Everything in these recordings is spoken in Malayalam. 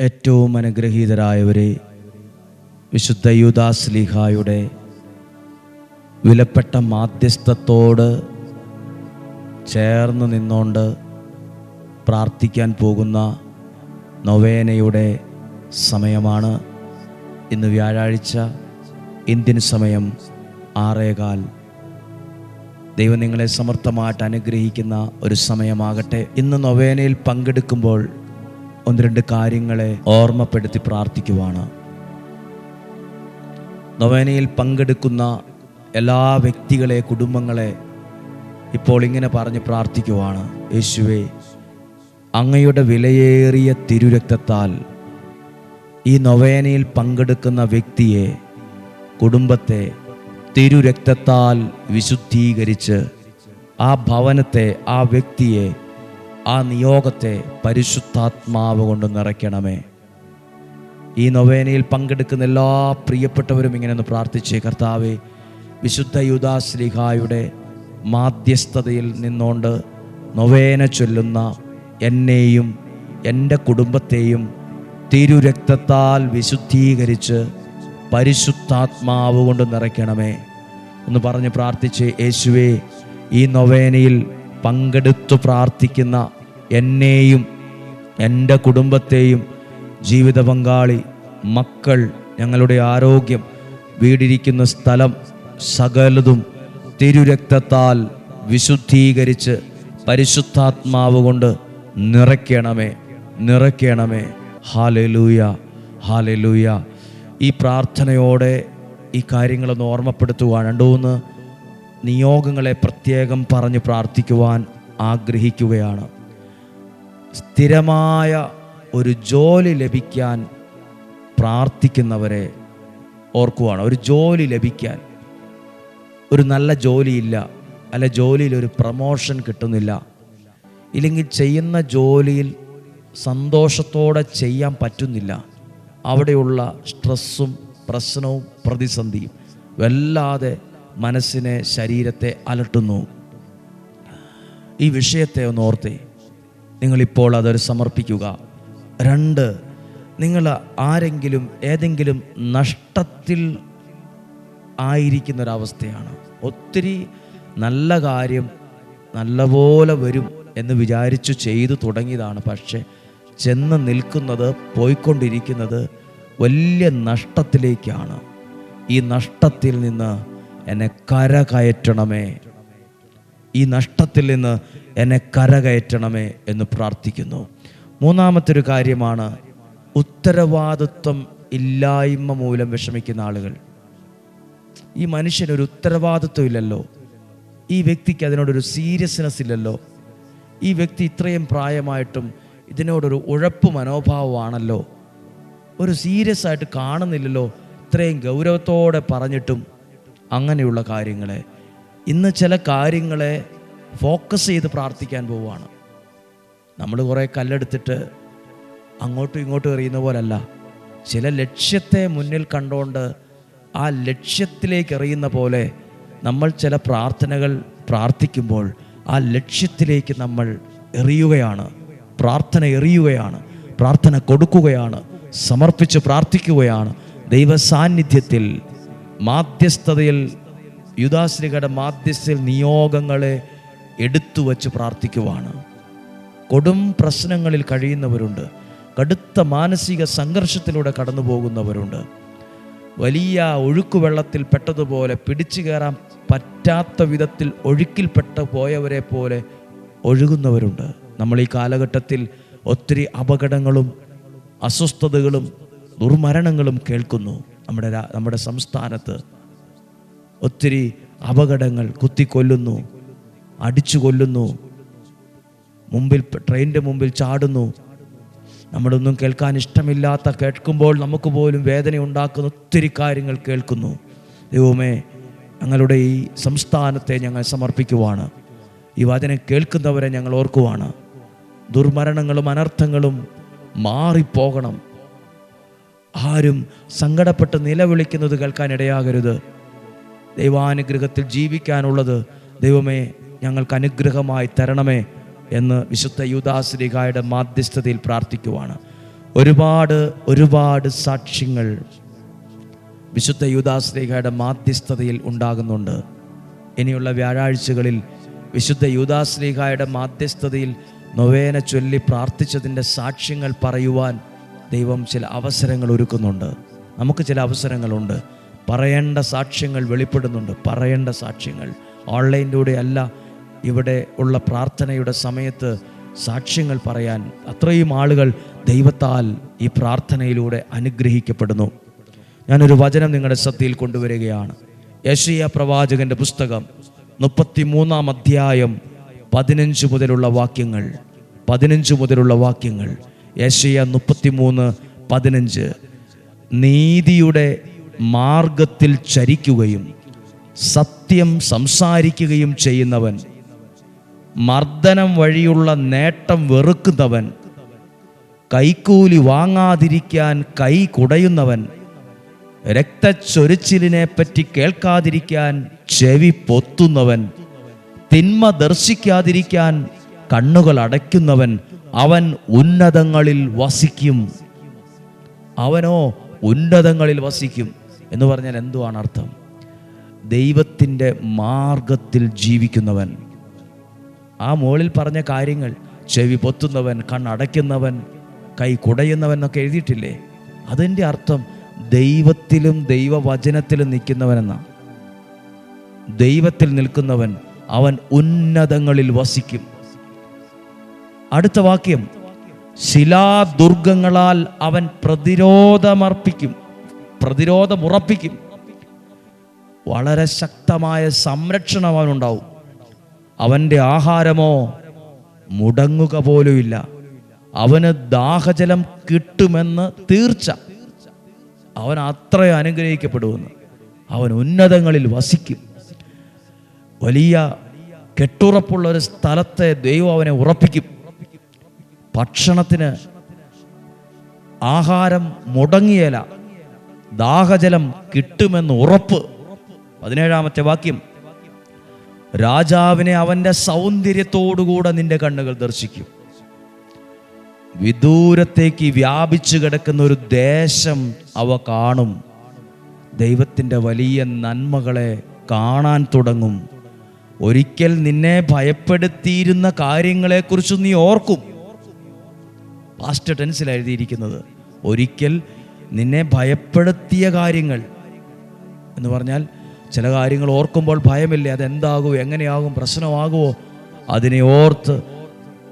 ഏറ്റവും അനുഗ്രഹീതരായവരെ വിശുദ്ധ യുദാസ്ലിഹായുടെ വിലപ്പെട്ട മാധ്യസ്ഥത്തോട് ചേർന്ന് നിന്നുകൊണ്ട് പ്രാർത്ഥിക്കാൻ പോകുന്ന നൊവേനയുടെ സമയമാണ് ഇന്ന് വ്യാഴാഴ്ച ഇന്ത്യൻ സമയം ആറേകാൽ. ദൈവം നിങ്ങളെ സമർത്ഥമായിട്ട് അനുഗ്രഹിക്കുന്ന ഒരു സമയമാകട്ടെ. ഇന്ന് നൊവേനയിൽ പങ്കെടുക്കുമ്പോൾ ഒന്ന് രണ്ട് കാര്യങ്ങളെ ഓർമ്മപ്പെടുത്തി പ്രാർത്ഥിക്കുവാണ്. നൊവേനയിൽ പങ്കെടുക്കുന്ന എല്ലാ വ്യക്തികളെ കുടുംബങ്ങളെ ഇപ്പോൾ ഇങ്ങനെ പറഞ്ഞ് പ്രാർത്ഥിക്കുവാണ്. യേശുവേ അങ്ങയുടെ വിലയേറിയ തിരുരക്തത്താൽ ഈ നൊവേനയിൽ പങ്കെടുക്കുന്ന വ്യക്തിയെ കുടുംബത്തെ തിരുരക്തത്താൽ വിശുദ്ധീകരിച്ച് ആ ഭവനത്തെ ആ വ്യക്തിയെ ആ നിയോഗത്തെ പരിശുദ്ധാത്മാവ് കൊണ്ട് നിറയ്ക്കണമേ. ഈ നൊവേനയിൽ പങ്കെടുക്കുന്ന എല്ലാ പ്രിയപ്പെട്ടവരും ഇങ്ങനെ ഒന്ന് പ്രാർത്ഥിച്ചേ കർത്താവെ. വിശുദ്ധ യുദാശ്രീഹായുടെ മാധ്യസ്ഥതയിൽ നിന്നുകൊണ്ട് നൊവേന ചൊല്ലുന്ന എന്നെയും എന്റെ കുടുംബത്തെയും തിരുരക്തത്താൽ വിശുദ്ധീകരിച്ച് പരിശുദ്ധാത്മാവ് കൊണ്ട് നിറയ്ക്കണമേ. എന്ന് പറഞ്ഞ് പ്രാർത്ഥിച്ച് യേശുവേ ഈ നൊവേനയിൽ പങ്കെടുത്തു പ്രാർത്ഥിക്കുന്ന എന്നെയും എന്റെ കുടുംബത്തെയും ജീവിത പങ്കാളി മക്കൾ ഞങ്ങളുടെ ആരോഗ്യം വീടിരിക്കുന്ന സ്ഥലം സകലതും തിരുരക്തത്താൽ വിശുദ്ധീകരിച്ച് പരിശുദ്ധാത്മാവ് കൊണ്ട് നിറയ്ക്കണമേ നിറയ്ക്കണമേ. Hallelujah hallelujah. ഈ പ്രാർത്ഥനയോടെ ഈ കാര്യങ്ങളൊന്ന് ഓർമ്മപ്പെടുത്തുവാൻ രണ്ടു മൂന്ന് നിയോഗങ്ങളെ പ്രത്യേകം പറഞ്ഞ് പ്രാർത്ഥിക്കുവാൻ ആഗ്രഹിക്കുകയാണ്. സ്ഥിരമായ ഒരു ജോലി ലഭിക്കാൻ പ്രാർത്ഥിക്കുന്നവരെ ഓർക്കുവാണ്. ഒരു ജോലി ലഭിക്കാൻ. ഒരു നല്ല ജോലിയില്ല അല്ല ജോലിയിൽ ഒരു പ്രമോഷൻ കിട്ടുന്നില്ല. ഇല്ലെങ്കിൽ ചെയ്യുന്ന ജോലിയിൽ സന്തോഷത്തോടെ ചെയ്യാൻ പറ്റുന്നില്ല. അവിടെയുള്ള സ്ട്രെസ്സും പ്രശ്നവും പ്രതിസന്ധിയും വല്ലാതെ മനസ്സിനെ ശരീരത്തെ അലട്ടുന്നു. ഈ വിഷയത്തെ ഒന്ന് ഓർത്തേ. നിങ്ങളിപ്പോൾ അതൊരു സമർപ്പിക്കുക. രണ്ട് നിങ്ങൾ ആരെങ്കിലും ഏതെങ്കിലും നഷ്ടത്തിൽ ആയിരിക്കുന്നൊരവസ്ഥയാണ്. ഒത്തിരി നല്ല കാര്യം നല്ലപോലെ വരും എന്ന് വിചാരിച്ചു ചെയ്തു തുടങ്ങിയതാണ്. പക്ഷേ ചെന്ന് നിൽക്കുന്നത് പോയിക്കൊണ്ടിരിക്കുന്നത് വലിയ നഷ്ടത്തിലേക്കാണ്. ഈ നഷ്ടത്തിൽ നിന്ന് എന്നെ കരകയറ്റണമേ. ഈ നഷ്ടത്തിൽ നിന്ന് എന്നെ കരകയറ്റണമേ എന്ന് പ്രാർത്ഥിക്കുന്നു. മൂന്നാമത്തെ ഒരു കാര്യമാണ് ഉത്തരവാദിത്വം ഇല്ലായ്മ മൂലം വിഷമിക്കുന്ന ആളുകൾ. ഈ മനുഷ്യനൊരു ഉത്തരവാദിത്വം ഇല്ലല്ലോ. ഈ വ്യക്തിക്ക് അതിനോടൊരു സീരിയസ്നെസ് ഇല്ലല്ലോ. ഈ വ്യക്തി ഇത്രയും പ്രായമായിട്ടും ഇതിനോടൊരു ഉഴപ്പ് മനോഭാവമാണല്ലോ. ഒരു സീരിയസ് ആയിട്ട് കാണുന്നില്ലല്ലോ. ഇത്രയും ഗൗരവത്തോടെ പറഞ്ഞിട്ടും അങ്ങനെയുള്ള കാര്യങ്ങളെ. ഇന്ന് ചില കാര്യങ്ങളെ ഫോക്കസ് ചെയ്ത് പ്രാർത്ഥിക്കാൻ പോവുകയാണ്. നമ്മൾ കുറേ കല്ലെടുത്തിട്ട് അങ്ങോട്ടും ഇങ്ങോട്ടും എറിയുന്ന പോലല്ല. ചില ലക്ഷ്യത്തെ മുന്നിൽ കണ്ടുകൊണ്ട് ആ ലക്ഷ്യത്തിലേക്ക് എറിയുന്ന പോലെ നമ്മൾ ചില പ്രാർത്ഥനകൾ പ്രാർത്ഥിക്കുമ്പോൾ ആ ലക്ഷ്യത്തിലേക്ക് നമ്മൾ എറിയുകയാണ്. പ്രാർത്ഥന എറിയുകയാണ്. പ്രാർത്ഥന കൊടുക്കുകയാണ്. സമർപ്പിച്ച് പ്രാർത്ഥിക്കുകയാണ്. ദൈവ സാന്നിധ്യത്തിൽ മാധ്യസ്ഥതയിൽ യുദാശ്രീകയുടെ മാധ്യസ്ഥയിൽ നിയോഗങ്ങളെ എടുത്തു വച്ച് പ്രാർത്ഥിക്കുവാണ്. കൊടും പ്രശ്നങ്ങളിൽ കഴിയുന്നവരുണ്ട്. കടുത്ത മാനസിക സംഘർഷത്തിലൂടെ കടന്നു പോകുന്നവരുണ്ട് വലിയ ഒഴുക്കുവെള്ളത്തിൽ പെട്ടതുപോലെ പിടിച്ചു കയറാൻ പറ്റാത്ത വിധത്തിൽ ഒഴുക്കിൽപ്പെട്ട പോയവരെ പോലെ ഒഴുകുന്നവരുണ്ട്. നമ്മൾ ഈ കാലഘട്ടത്തിൽ ഒത്തിരി അപകടങ്ങളും അസ്വസ്ഥതകളും ദുർമരണങ്ങളും കേൾക്കുന്നു. നമ്മുടെ നമ്മുടെ സംസ്ഥാനത്ത് ഒത്തിരി അപകടങ്ങൾ കുത്തിക്കൊല്ലുന്നു. അടിച്ചു കൊല്ലുന്നു. മുമ്പിൽ ട്രെയിനിന്റെ മുമ്പിൽ ചാടുന്നു. നമ്മളൊന്നും കേൾക്കാൻ ഇഷ്ടമില്ലാത്ത കേൾക്കുമ്പോൾ നമുക്ക് പോലും വേദന ഉണ്ടാക്കുന്ന ഒത്തിരി കാര്യങ്ങൾ കേൾക്കുന്നു. ദൈവമേ ഞങ്ങളുടെ ഈ സംസ്ഥാനത്തെ ഞങ്ങൾ സമർപ്പിക്കുവാണ്. ഈ വചനം കേൾക്കുന്നവരെ ഞങ്ങൾ ഓർക്കുവാണ്. ദുർമരണങ്ങളും അനർത്ഥങ്ങളും മാറിപ്പോകണം. ആരും സങ്കടപ്പെട്ട് നിലവിളിക്കുന്നത് കേൾക്കാൻ ഇടയാകരുത്. ദൈവാനുഗ്രഹത്തിൽ ജീവിക്കാനുള്ളത് ദൈവമേ ഞങ്ങൾക്ക് അനുഗ്രഹമായി തരണമേ എന്ന് വിശുദ്ധ യുദാശ്രീകായുടെ മാധ്യസ്ഥതയിൽ പ്രാർത്ഥിക്കുവാണ്. ഒരുപാട് ഒരുപാട് സാക്ഷ്യങ്ങൾ വിശുദ്ധ യൂദാശ്രീകായുടെ മാധ്യസ്ഥതയിൽ ഉണ്ടാകുന്നുണ്ട്. ഇനിയുള്ള വ്യാഴാഴ്ചകളിൽ വിശുദ്ധ യൂദാശ്രീകായുടെ മാധ്യസ്ഥതയിൽ നൊവേന ചൊല്ലി പ്രാർത്ഥിച്ചതിന്റെ സാക്ഷ്യങ്ങൾ പറയുവാൻ ദൈവം ചില അവസരങ്ങൾ ഒരുക്കുന്നുണ്ട്. നമുക്ക് ചില അവസരങ്ങളുണ്ട്. പറയേണ്ട സാക്ഷ്യങ്ങൾ വെളിപ്പെടുന്നുണ്ട്. പറയേണ്ട സാക്ഷ്യങ്ങൾ. ഓൺലൈനിലൂടെ അല്ല ഇവിടെ ഉള്ള പ്രാർത്ഥനയുടെ സമയത്ത് സാക്ഷ്യങ്ങൾ പറയാൻ അത്രയും ആളുകൾ ദൈവത്താൽ ഈ പ്രാർത്ഥനയിലൂടെ അനുഗ്രഹിക്കപ്പെടുന്നു. ഞാനൊരു വചനം നിങ്ങളുടെ ശ്രദ്ധയിൽ കൊണ്ടുവരികയാണ്. യശയ പ്രവാചകന്റെ പുസ്തകം മുപ്പത്തിമൂന്നാം അധ്യായം പതിനഞ്ച് മുതലുള്ള വാക്യങ്ങൾ. പതിനഞ്ച് മുതലുള്ള വാക്യങ്ങൾ. യഷിയ മുപ്പത്തിമൂന്ന് പതിനഞ്ച്. നീതിയുടെ മാർഗത്തിൽ ചരിക്കുകയും സത്യം സംസാരിക്കുകയും ചെയ്യുന്നവൻ മർദ്ദനം വഴിയുള്ള നേട്ടം വെറുക്കുന്നവൻ കൈക്കൂലി വാങ്ങാതിരിക്കാൻ കൈ കുടയുന്നവൻ രക്തച്ചൊരിച്ചിലിനെ പറ്റി കേൾക്കാതിരിക്കാൻ ചെവി പൊത്തുന്നവൻ തിന്മ ദർശിക്കാതിരിക്കാൻ കണ്ണുകൾ അടയ്ക്കുന്നവൻ അവൻ ഉന്നതങ്ങളിൽ വസിക്കും. അവനോ ഉന്നതങ്ങളിൽ വസിക്കും എന്ന് പറഞ്ഞാൽ എന്തുവാണ് അർത്ഥം? ദൈവത്തിന്റെ മാർഗത്തിൽ ജീവിക്കുന്നവൻ. ആ മുകളിൽ പറഞ്ഞ കാര്യങ്ങൾ ചെവി പൊത്തുന്നവൻ കണ്ണടയ്ക്കുന്നവൻ കൈ കുടയുന്നവൻ എന്നൊക്കെ എഴുതിയിട്ടില്ലേ? അതിന്റെ അർത്ഥം ദൈവത്തിലും ദൈവവചനത്തിലും നിൽക്കുന്നവനെന്ന. ദൈവത്തിൽ നിൽക്കുന്നവൻ അവൻ ഉന്നതങ്ങളിൽ വസിക്കും. അടുത്ത വാക്യം ശിലാദുർഗങ്ങളാൽ അവൻ പ്രതിരോധമർപ്പിക്കും പ്രതിരോധമുറപ്പിക്കും. വളരെ ശക്തമായ സംരക്ഷണം അവനുണ്ടാവും. അവന്റെ ആഹാരമോ മുടങ്ങുക പോലുമില്ല. അവന് ദാഹജലം കിട്ടുമെന്ന് തീർച്ച. അവൻ അത്ര അനുഗ്രഹിക്കപ്പെടുമെന്ന്. അവൻ ഉന്നതങ്ങളിൽ വസിക്കും. വലിയ കെട്ടുറപ്പുള്ള ഒരു സ്ഥലത്തെ ദൈവം അവനെ ഉറപ്പിക്കും. ഭക്ഷണത്തിന് ആഹാരം മുടങ്ങിയല. ദാഹജലം കിട്ടുമെന്ന് ഉറപ്പ്. പതിനേഴാമത്തെ വാക്യം. രാജാവിനെ അവന്റെ സൗന്ദര്യത്തോടുകൂടെ നിന്റെ കണ്ണുകൾ ദർശിക്കും. വിദൂരത്തേക്ക് വ്യാപിച്ചു കിടക്കുന്ന ഒരു ദേശം അവ കാണും. ദൈവത്തിന്റെ വലിയ നന്മകളെ കാണാൻ തുടങ്ങും. ഒരിക്കൽ നിന്നെ ഭയപ്പെടുത്തിയിരുന്ന കാര്യങ്ങളെക്കുറിച്ച് നീ ഓർക്കും. പാസ്റ്റ് ടെൻസിൽ എഴുതിയിരിക്കുന്നത് ഒരിക്കൽ നിന്നെ ഭയപ്പെടുത്തിയ കാര്യങ്ങൾ എന്ന് പറഞ്ഞാൽ ചില കാര്യങ്ങൾ ഓർക്കുമ്പോൾ ഭയമില്ലേ? അതെന്താകും? എങ്ങനെയാകും? പ്രശ്നമാകുമോ? അതിനെ ഓർത്ത്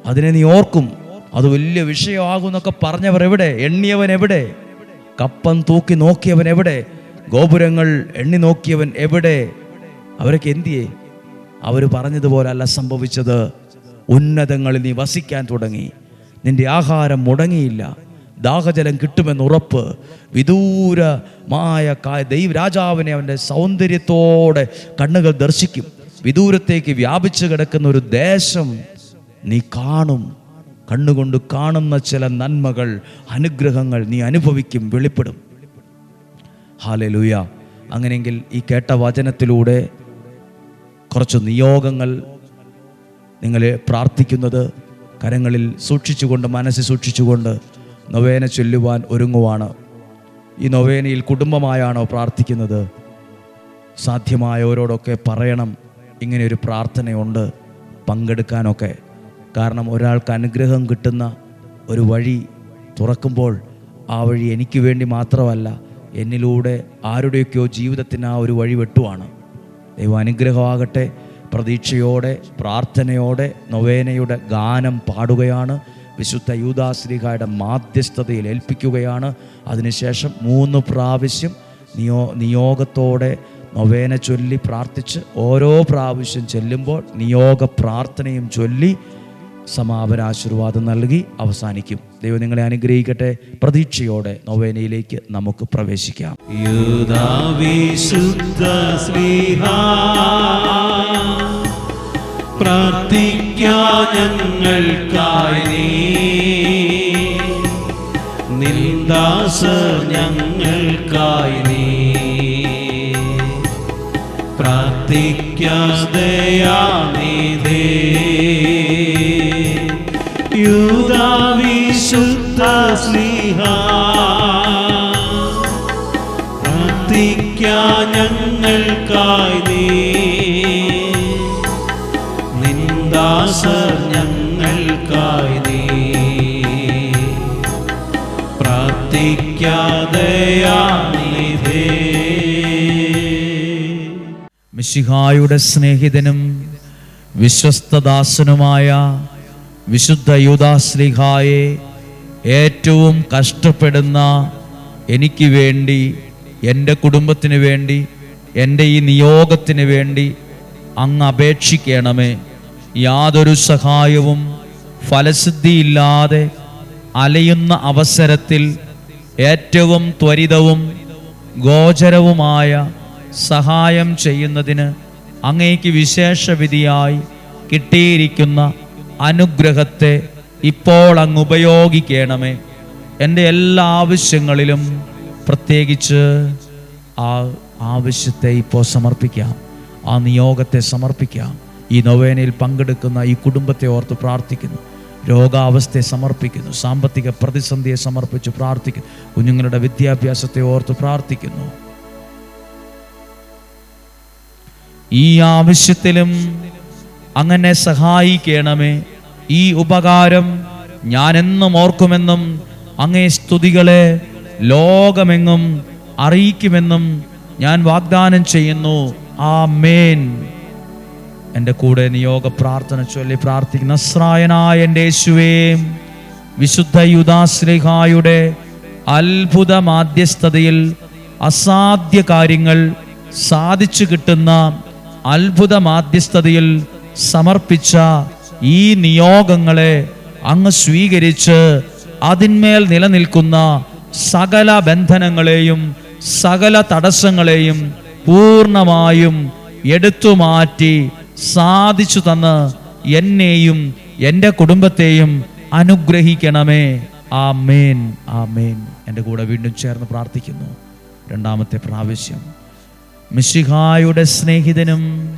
അതിനെ നീ ഓർക്കും. അത് വലിയ വിഷയമാകും എന്നൊക്കെ പറഞ്ഞവർ എവിടെ? എണ്ണിയവൻ എവിടെ? കപ്പം തൂക്കി നോക്കിയവൻ എവിടെ? ഗോപുരങ്ങൾ എണ്ണി നോക്കിയവൻ എവിടെ? അവരൊക്കെ എന്തിയേ? അവർ പറഞ്ഞതുപോലല്ല സംഭവിച്ചത്. ഉന്നതങ്ങളിൽ നീ വസിക്കാൻ തുടങ്ങി. നിന്റെ ആഹാരം മുടങ്ങിയില്ല. ദാഹജലം കിട്ടുമെന്ന് ഉറപ്പ് വിദൂരമായ ദൈവ രാജാവിനെ അവന്റെ സൗന്ദര്യത്തോടെ കണ്ണുകൾ ദർശിക്കും. വിദൂരത്തേക്ക് വ്യാപിച്ചു കിടക്കുന്ന ഒരു ദേശം നീ കാണും. കണ്ണുകൊണ്ട് കാണുന്ന ചില നന്മകൾ അനുഗ്രഹങ്ങൾ നീ അനുഭവിക്കും വെളിപ്പെടും. ഹാലലൂയ. അങ്ങനെയെങ്കിൽ ഈ കേട്ട വചനത്തിലൂടെ കുറച്ച് നിയോഗങ്ങൾ നിങ്ങളെ പ്രാർത്ഥിക്കുന്നത് കരങ്ങളിൽ സൂക്ഷിച്ചുകൊണ്ട് മനസ്സ് സൂക്ഷിച്ചുകൊണ്ട് നൊവേന ചൊല്ലുവാൻ ഒരുങ്ങുവാണ്. ഈ നൊവേനയിൽ കുടുംബമായാണോ പ്രാർത്ഥിക്കുന്നത്? സാധ്യമായവരോടൊക്കെ പറയണം. ഇങ്ങനെ ഒരു പ്രാർത്ഥനയുണ്ട് പങ്കെടുക്കാനൊക്കെ. കാരണം ഒരാൾക്ക് അനുഗ്രഹം കിട്ടുന്ന ഒരു വഴി തുറക്കുമ്പോൾ ആ വഴി എനിക്ക് വേണ്ടി മാത്രമല്ല എന്നിലൂടെ ആരുടെയൊക്കെയോ ജീവിതത്തിന് ആ ഒരു വഴി വെട്ടുവാണ്. ദൈവം അനുഗ്രഹമാകട്ടെ. പ്രതീക്ഷയോടെ പ്രാർത്ഥനയോടെ നൊവേനയുടെ ഗാനം പാടുകയാണ്. വിശുദ്ധ യൂദാശ്രീകായുടെ മാധ്യസ്ഥതയിൽ ഏൽപ്പിക്കുകയാണ്. അതിനുശേഷം മൂന്ന് പ്രാവശ്യം നിയോ നിയോഗത്തോടെ നൊവേന ചൊല്ലി പ്രാർത്ഥിച്ച് ഓരോ പ്രാവശ്യം ചെല്ലുമ്പോൾ നിയോഗ പ്രാർത്ഥനയും ചൊല്ലി സമാപന ആശീർവാദം നൽകി അവസാനിക്കും. ദൈവം നിങ്ങളെ അനുഗ്രഹിക്കട്ടെ. പ്രതീക്ഷയോടെ നൊവേനയിലേക്ക് നമുക്ക് പ്രവേശിക്കാം. യൂദാവിശുദ്ധ സ്നേഹ പ്രാർത്ഥിക്കാ ഞങ്ങൾക്കായി നിന്ദാസ ഞങ്ങൾക്കായി നീ. പ്രാർത്ഥിക്കാതെയാണിതേ യൂദാവിശുദ്ധ സ്നേഹ പ്രാർത്ഥിക്കാൻ പ്രാർത്ഥിക്കാ ഞങ്ങൾക്കായി നീ. ഞങ്ങൾക്കായി നീ മിശിഹായുടെ സ്നേഹിതനും വിശ്വസ്തദാസനുമായ വിശുദ്ധ യൂദാശ്ലിഹായെ ഏറ്റവും കഷ്ടപ്പെടുന്ന എനിക്ക് വേണ്ടി എന്റെ കുടുംബത്തിന് വേണ്ടി എന്റെ ഈ നിയോഗത്തിന് വേണ്ടി അങ്ങ് അപേക്ഷിക്കണമേ. യാതൊരു സഹായവും ഫലസിദ്ധിയില്ലാതെ അലയുന്ന അവസരത്തിൽ ഏറ്റവും ത്വരിതവും ഗോചരവുമായ സഹായം ചെയ്യുന്നതിന് അങ്ങേക്ക് വിശേഷ വിധിയായി കിട്ടിയിരിക്കുന്ന അനുഗ്രഹത്തെ ഇപ്പോൾ അങ്ങ് ഉപയോഗിക്കണമേ. എന്റെ എല്ലാ ആവശ്യങ്ങളിലും പ്രത്യേകിച്ച് ആ ആവശ്യത്തെ ഇപ്പോൾ സമർപ്പിക്കാം. ആ നിയോഗത്തെ സമർപ്പിക്കാം. ഈ നൊവേനയിൽ പങ്കെടുക്കുന്ന ഈ കുടുംബത്തെ ഓർത്ത് പ്രാർത്ഥിക്കുന്നു. രോഗാവസ്ഥയെ സമർപ്പിക്കുന്നു. സാമ്പത്തിക പ്രതിസന്ധിയെ സമർപ്പിച്ച് പ്രാർത്ഥിക്കുന്നു. കുഞ്ഞുങ്ങളുടെ വിദ്യാഭ്യാസത്തെ ഓർത്ത് പ്രാർത്ഥിക്കുന്നു. ഈ ആവശ്യത്തിലും അങ്ങനെ സഹായിക്കണമേ. ഈ ഉപകാരം ഞാൻ എന്നും ഓർക്കുമെന്നും അങ്ങേ സ്തുതികളെ ലോകമെങ്ങും അറിയിക്കുമെന്നും ഞാൻ വാഗ്ദാനം ചെയ്യുന്നു. ആ മേൻ എന്റെ കൂടെ നിയോഗ പ്രാർത്ഥന ചൊല്ലി പ്രാർത്ഥിക്കുന്ന സ്രായനായ എന്റെ യേശുവേ വിശുദ്ധ യുദാശ്രീഹായുടെ അത്ഭുത മാധ്യസ്ഥതയിൽ അസാധ്യ കാര്യങ്ങൾ സാധിച്ചു കിട്ടുന്ന അത്ഭുത മാധ്യസ്ഥതയിൽ സമർപ്പിച്ച ഈ നിയോഗങ്ങളെ അങ്ങ് സ്വീകരിച്ച് അതിന്മേൽ നിലനിൽക്കുന്ന സകല ബന്ധനങ്ങളെയും സകല തടസ്സങ്ങളെയും പൂർണമായും എടുത്തു മാറ്റി സാധിച്ചു തന്ന് എന്നെയും എന്റെ കുടുംബത്തെയും അനുഗ്രഹിക്കണമേ. ആ മേൻ ആ മേൻ എന്റെ കൂടെ വീണ്ടും ചേർന്ന് പ്രാർത്ഥിക്കുന്നു. രണ്ടാമത്തെ പ്രാവശ്യം. മിശിഹായുടെ സ്നേഹിതനും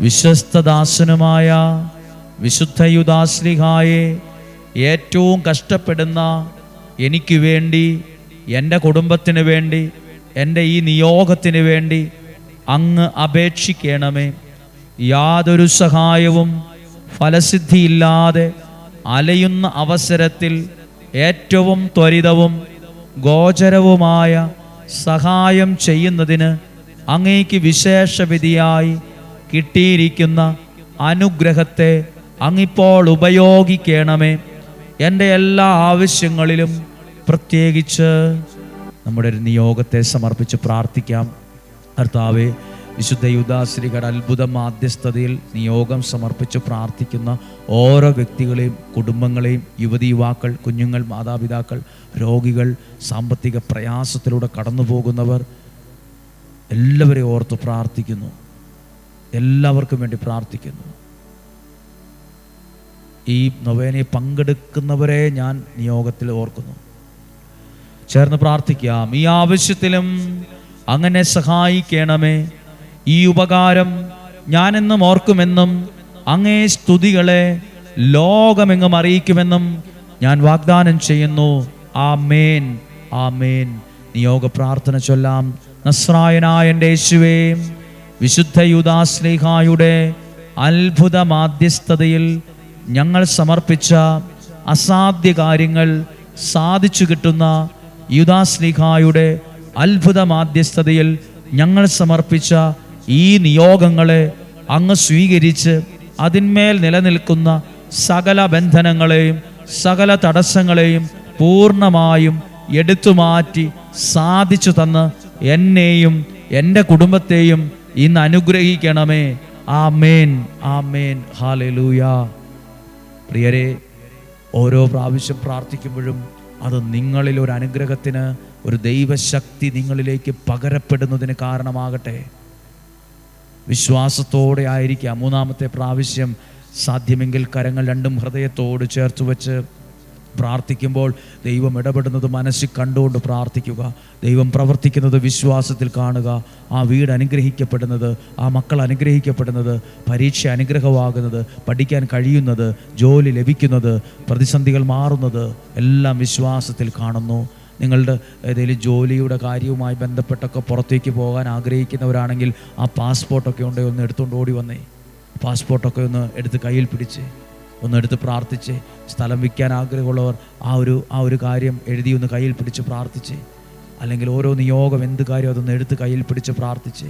വിശ്വസ്തദാസനുമായ വിശുദ്ധ വിശുദ്ധയുദാശ്ലിഹായെ ഏറ്റവും കഷ്ടപ്പെടുന്ന എനിക്ക് വേണ്ടി എന്റെ കുടുംബത്തിന് വേണ്ടി എന്റെ ഈ നിയോഗത്തിന് വേണ്ടി അങ്ങ് അപേക്ഷിക്കണമേ. യാതൊരു സഹായവും ഫലസിദ്ധിയില്ലാതെ അലയുന്ന അവസരത്തിൽ ഏറ്റവും ത്വരിതവും ഗോചരവുമായ സഹായം ചെയ്യുന്നതിന് അങ്ങേക്ക് വിശേഷ വിധിയായി കിട്ടിയിരിക്കുന്ന അനുഗ്രഹത്തെ അങ്ങിപ്പോൾ ഉപയോഗിക്കണമേ. എന്റെ എല്ലാ ആവശ്യങ്ങളിലും പ്രത്യേകിച്ച് നമ്മുടെ ഒരു നിയോഗത്തെ സമർപ്പിച്ച് പ്രാർത്ഥിക്കാം. കർത്താവെ വിശുദ്ധ യുദാശ്രീകട അത്ഭുത മാധ്യസ്ഥതയിൽ നിയോഗം സമർപ്പിച്ച് പ്രാർത്ഥിക്കുന്ന ഓരോ വ്യക്തികളെയും കുടുംബങ്ങളെയും യുവതി യുവാക്കൾ കുഞ്ഞുങ്ങൾ മാതാപിതാക്കൾ രോഗികൾ സാമ്പത്തിക പ്രയാസത്തിലൂടെ കടന്നു പോകുന്നവർ എല്ലാവരെയും ഓർത്ത് പ്രാർത്ഥിക്കുന്നു. എല്ലാവർക്കും വേണ്ടി പ്രാർത്ഥിക്കുന്നു. ഈ നൊവേനയിൽ പങ്കെടുക്കുന്നവരെ ഞാൻ നിയോഗത്തിൽ ഓർക്കുന്നു. ചേർന്ന് പ്രാർത്ഥിക്കാം. ഈ ആവശ്യത്തിലും അങ്ങനെ സഹായിക്കണമേ. ഈ ഉപകാരം ഞാനെന്നും ഓർക്കുമെന്നും അങ്ങേ സ്തുതികളെ ലോകമെങ്ങും അറിയിക്കുമെന്നും ഞാൻ വാഗ്ദാനം ചെയ്യുന്നു. ആ മേൻ ആ മേൻ നിയോഗ പ്രാർത്ഥന ചൊല്ലാം. നസ്രായനായ യേശുവേ വിശുദ്ധ യുദാശ്ലീഹായുടെ അത്ഭുത മാധ്യസ്ഥതയിൽ ഞങ്ങൾ സമർപ്പിച്ച അസാധ്യ കാര്യങ്ങൾ സാധിച്ചു കിട്ടുന്ന യുദാശ്ലീഹായുടെ അത്ഭുത മാധ്യസ്ഥതയിൽ ഞങ്ങൾ സമർപ്പിച്ച ഈ നിയോഗങ്ങളെ അങ്ങ് സ്വീകരിച്ച് അതിന്മേൽ നിലനിൽക്കുന്ന സകല ബന്ധനങ്ങളെയും സകല തടസ്സങ്ങളെയും പൂർണമായും എടുത്തു മാറ്റി സാധിച്ചു തന്ന് എന്നെയും എന്റെ കുടുംബത്തെയും ഇന്ന് അനുഗ്രഹിക്കണമേ. ആ മേൻ ആ മേൻ ഹാലലൂയ പ്രിയരെ ഓരോ പ്രാവശ്യം പ്രാർത്ഥിക്കുമ്പോഴും അത് നിങ്ങളിൽ ഒരു അനുഗ്രഹത്തിന് ഒരു ദൈവശക്തി നിങ്ങളിലേക്ക് പകരപ്പെടുന്നതിന് കാരണമാകട്ടെ. വിശ്വാസത്തോടെ ആയിരിക്കാം. മൂന്നാമത്തെ പ്രാവശ്യം സാധ്യമെങ്കിൽ കരങ്ങൾ രണ്ടും ഹൃദയത്തോട് ചേർത്ത് വെച്ച് പ്രാർത്ഥിക്കുമ്പോൾ ദൈവം ഇടപെടുന്നത് മനസ്സിൽ കണ്ടുകൊണ്ട് പ്രാർത്ഥിക്കുക. ദൈവം പ്രവർത്തിക്കുന്നത് വിശ്വാസത്തിൽ കാണുക. ആ വീട് അനുഗ്രഹിക്കപ്പെടുന്നത് ആ മക്കൾ അനുഗ്രഹിക്കപ്പെടുന്നത് പരീക്ഷ അനുഗ്രഹമാകുന്നത് പഠിക്കാൻ കഴിയുന്നത് ജോലി ലഭിക്കുന്നത് പ്രതിസന്ധികൾ മാറുന്നത് എല്ലാം വിശ്വാസത്തിൽ കാണുന്നു. നിങ്ങളുടെ ഏതെങ്കിലും ജോലിയുടെ കാര്യവുമായി ബന്ധപ്പെട്ടൊക്കെ പുറത്തേക്ക് പോകാൻ ആഗ്രഹിക്കുന്നവരാണെങ്കിൽ ആ പാസ്പോർട്ടൊക്കെ ഉണ്ടെങ്കിൽ ഒന്ന് എടുത്തുകൊണ്ട് ഓടി വന്നേ. പാസ്പോർട്ടൊക്കെ ഒന്ന് എടുത്ത് കയ്യിൽ പിടിച്ച് ഒന്ന് എടുത്ത് പ്രാർത്ഥിച്ച് സ്ഥലം വിൽക്കാൻ ആഗ്രഹമുള്ളവർ ആ ഒരു ആ ഒരു കാര്യം എഴുതി ഒന്ന് കയ്യിൽ പിടിച്ച് പ്രാർത്ഥിച്ച് അല്ലെങ്കിൽ ഓരോ നിയോഗം എന്ത് കാര്യം അതൊന്ന് എടുത്ത് കയ്യിൽ പിടിച്ച് പ്രാർത്ഥിച്ച്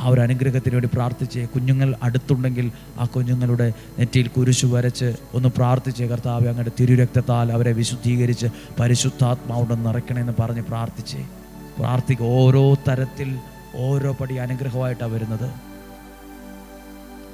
ആ ഒരു അനുഗ്രഹത്തിന് വേണ്ടി പ്രാർത്ഥിച്ച് കുഞ്ഞുങ്ങൾ അടുത്തുണ്ടെങ്കിൽ ആ കുഞ്ഞുങ്ങളുടെ നെറ്റിയിൽ കുരിശു വരച്ച് ഒന്ന് പ്രാർത്ഥിച്ച് കർത്താവ് അങ്ങയുടെ തിരുരക്തത്താൽ അവരെ വിശുദ്ധീകരിച്ച് പരിശുദ്ധാത്മാവുണ്ടെന്ന് നിറയ്ക്കണമെന്ന് പറഞ്ഞ് പ്രാർത്ഥിച്ച് പ്രാർത്ഥിക്കുക ഓരോ തരത്തിൽ ഓരോ പടി അനുഗ്രഹമായിട്ടാണ് വരുന്നത്.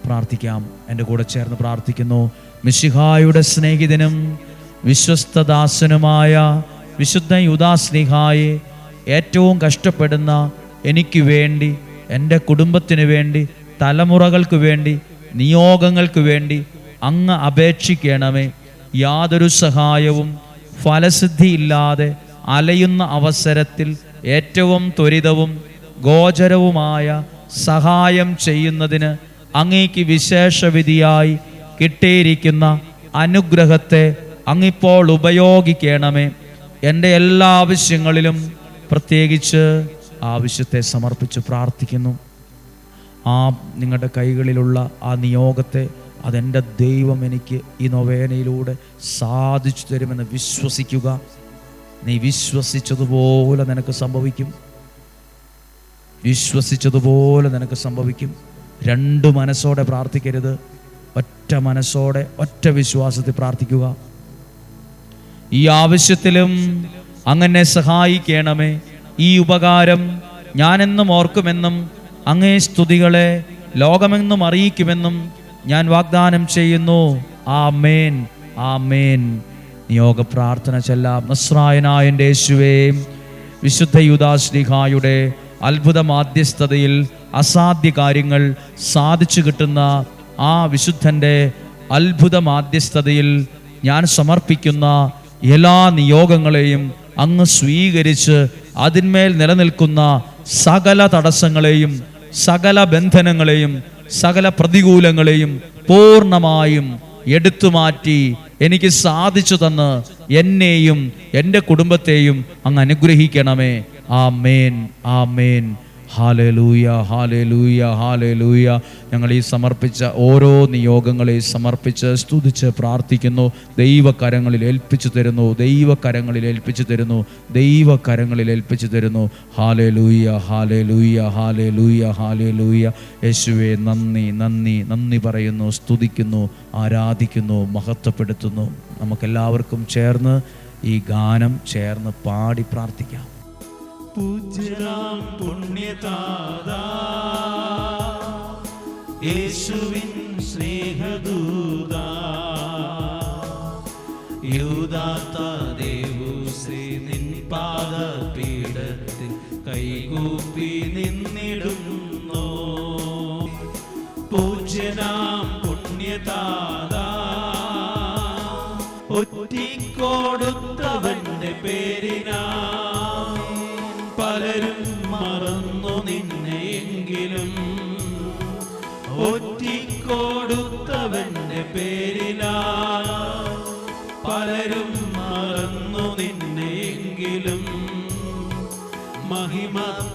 പ്രാർത്ഥിക്കാം. എന്റെ കൂടെ ചേർന്ന് പ്രാർത്ഥിക്കുന്നു. മിശിഹായുടെ സ്നേഹിതനും വിശ്വസ്തദാസനുമായ വിശുദ്ധ യുദാസ്ലിഹായെ ഏറ്റവും കഷ്ടപ്പെടുന്ന എനിക്ക് വേണ്ടി എന്റെ കുടുംബത്തിന് വേണ്ടി തലമുറകൾക്ക് വേണ്ടി നിയോഗങ്ങൾക്ക് വേണ്ടി അങ്ങ് അപേക്ഷിക്കണമേ. യാതൊരു സഹായവും ഫലസിദ്ധിയില്ലാതെ അലയുന്ന അവസരത്തിൽ ഏറ്റവും ത്വരിതവും ഗോചരവുമായ സഹായം ചെയ്യുന്നതിന് അങ്ങേക്ക് വിശേഷവിധിയായി കിട്ടിയിരിക്കുന്ന അനുഗ്രഹത്തെ അങ്ങിപ്പോൾ ഉപയോഗിക്കണമേ. എന്റെ എല്ലാ ആവശ്യങ്ങളിലും പ്രത്യേകിച്ച് ആവശ്യത്തെ സമർപ്പിച്ച് പ്രാർത്ഥിക്കുന്നു. ആ നിങ്ങളുടെ കൈകളിലുള്ള ആ നിയോഗത്തെ അതെന്റെ ദൈവം എനിക്ക് ഈ നൊവേനയിലൂടെ സാധിച്ചു തരുമെന്ന് വിശ്വസിക്കുക. നീ വിശ്വസിച്ചതുപോലെ നിനക്ക് സംഭവിക്കും. വിശ്വസിച്ചതുപോലെ നിനക്ക് സംഭവിക്കും. രണ്ട് മനസ്സോടെ പ്രാർത്ഥിക്കരുത്. ഒറ്റ മനസ്സോടെ ഒറ്റ വിശ്വാസത്തിൽ പ്രാർത്ഥിക്കുക. ഈ ആവശ്യത്തിലും അങ്ങനെ സഹായിക്കണമേ. ഈ ഉപകാരം ഞാനെന്നും ഓർക്കുമെന്നും അങ്ങേ സ്തുതികളെ ലോകമെന്നും അറിയിക്കുമെന്നും ഞാൻ വാഗ്ദാനം ചെയ്യുന്നു. ആ മേൻ ആ മേൻ നിയോഗ പ്രാർത്ഥന ചെല്ലാം. നസ്രായനായ യേശുവേ വിശുദ്ധ യുദാശ്രീഹായുടെ അത്ഭുത മാധ്യസ്ഥതയിൽ അസാധ്യ കാര്യങ്ങൾ സാധിച്ചു കിട്ടുന്ന ആ വിശുദ്ധന്റെ അത്ഭുത മാധ്യസ്ഥതയിൽ ഞാൻ സമർപ്പിക്കുന്ന എല്ലാ നിയോഗങ്ങളെയും അങ്ങ് സ്വീകരിച്ച് അതിന്മേൽ നിലനിൽക്കുന്ന സകല തടസ്സങ്ങളെയും സകല ബന്ധനങ്ങളെയും സകല പ്രതികൂലങ്ങളെയും പൂർണമായും എടുത്തു മാറ്റി എനിക്ക് സാധിച്ചു തന്ന് എന്നെയും എന്റെ കുടുംബത്തെയും അങ്ങ് അനുഗ്രഹിക്കണമേ. ആ മേൻ ആ മേൻ ഹാലലൂയ ഹാലലൂയ ഹാലലൂയ. ഞങ്ങൾ ഈ സമർപ്പിച്ച ഓരോ നിയോഗങ്ങളെ സമർപ്പിച്ച് സ്തുതിച്ച് പ്രാർത്ഥിക്കുന്നു. ദൈവകരങ്ങളിൽ ഏൽപ്പിച്ചു തരുന്നു. ദൈവകരങ്ങളിൽ ഏൽപ്പിച്ചു തരുന്നു. ദൈവകരങ്ങളിൽ ഏൽപ്പിച്ചു തരുന്നു. Hallelujah hallelujah hallelujah hallelujah. യേശുവെ നന്ദി നന്ദി നന്ദി പറയുന്നു. സ്തുതിക്കുന്നു ആരാധിക്കുന്നു മഹത്വപ്പെടുത്തുന്നു. നമുക്കെല്ലാവർക്കും ചേർന്ന് ഈ ഗാനം ചേർന്ന് പാടി പ്രാർത്ഥിക്കാം. പൂജ്യരാം പുണ്യതാദാ യേശുവിൻ സ്നേഹദൂതാ. യൂദാത്ത ദേവു ശ്രീ നിൻ പാദപീഠത്തിൽ കൈകൂപ്പി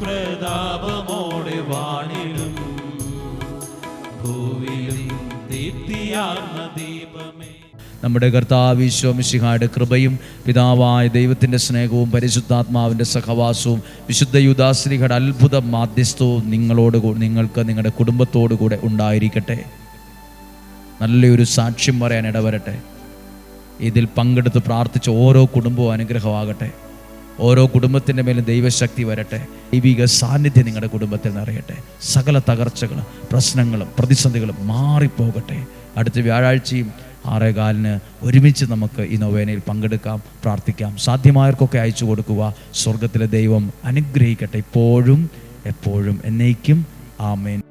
പ്രതാപമോടെ വാണിലും ഭൂവിലും ദീപ്തിയാർന്ന ദീപമേ. നമ്മുടെ കർത്താവിശ്വമിശിഹായുടെ കൃപയും പിതാവായ ദൈവത്തിന്റെ സ്നേഹവും പരിശുദ്ധാത്മാവിന്റെ സഹവാസവും വിശുദ്ധ യുദാശ്രീയുടെ അത്ഭുത മാധ്യസ്ഥവും നിങ്ങളോട് നിങ്ങൾക്ക് നിങ്ങളുടെ കുടുംബത്തോടു കൂടെ ഉണ്ടായിരിക്കട്ടെ. നല്ലൊരു സാക്ഷ്യം പറയാൻ ഇടവരട്ടെ. ഇതിൽ പങ്കെടുത്ത് പ്രാർത്ഥിച്ച ഓരോ കുടുംബവും അനുഗ്രഹമാകട്ടെ. ഓരോ കുടുംബത്തിന്റെ മേലും ദൈവശക്തി വരട്ടെ. ദൈവിക സാന്നിധ്യം നിങ്ങളുടെ കുടുംബത്തിൽ നിറയട്ടെ. സകല തകർച്ചകളും പ്രശ്നങ്ങളും പ്രതിസന്ധികളും മാറിപ്പോകട്ടെ. അടുത്ത വ്യാഴാഴ്ചയും ആറേകാലിന് ഒരുമിച്ച് നമുക്ക് ഈ നൊവേനയിൽ പങ്കെടുക്കാം പ്രാർത്ഥിക്കാം. സാധ്യമായവർക്കൊക്കെ അയച്ചു കൊടുക്കുക. സ്വർഗത്തിലെ ദൈവം അനുഗ്രഹിക്കട്ടെ. ഇപ്പോഴും എപ്പോഴും എന്നേക്കും. ആമേൻ.